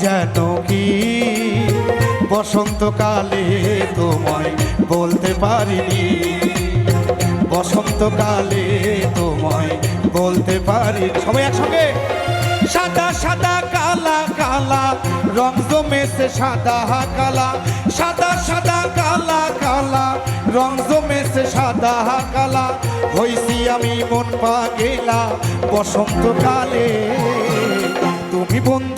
যেন কি? বসন্তকালে তোমায় বলতে পারিনি। বসন্তকালে তোমায় বলতে পারি সবাই একসঙ্গে? সাদা সাদা, কালা কালা, রং জমেছে সাদা, কালা। সাদা সাদা, কালা কালা, রং জমেছে সাদা, কালা। হইছি আমি মন পা গেলা বসন্তকালে। তুমি বন্ধু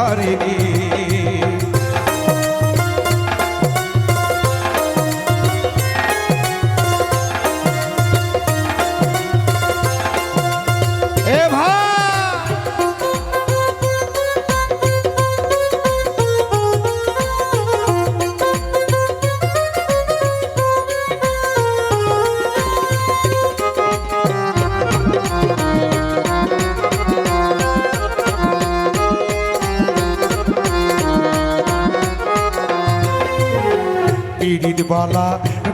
পারিনি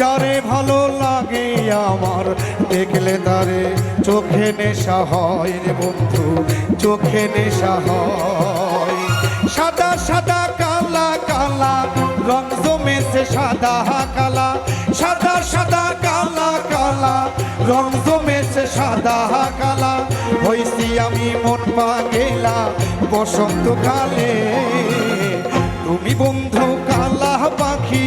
যারে ভালো লাগে আমার, দেখলে তারে চোখে নেশা হয় রে বন্ধু, চোখে নেশা হয়। সাদা সাদা, কালা কালা, রং জমেছে সাদা, কালা। সাদা সাদা, কালা কালা, রং জমেছে সাদা, কালা। হইছি আমি মন পা গেলা বসন্তকালে। তুমি বন্ধু কালা পাখি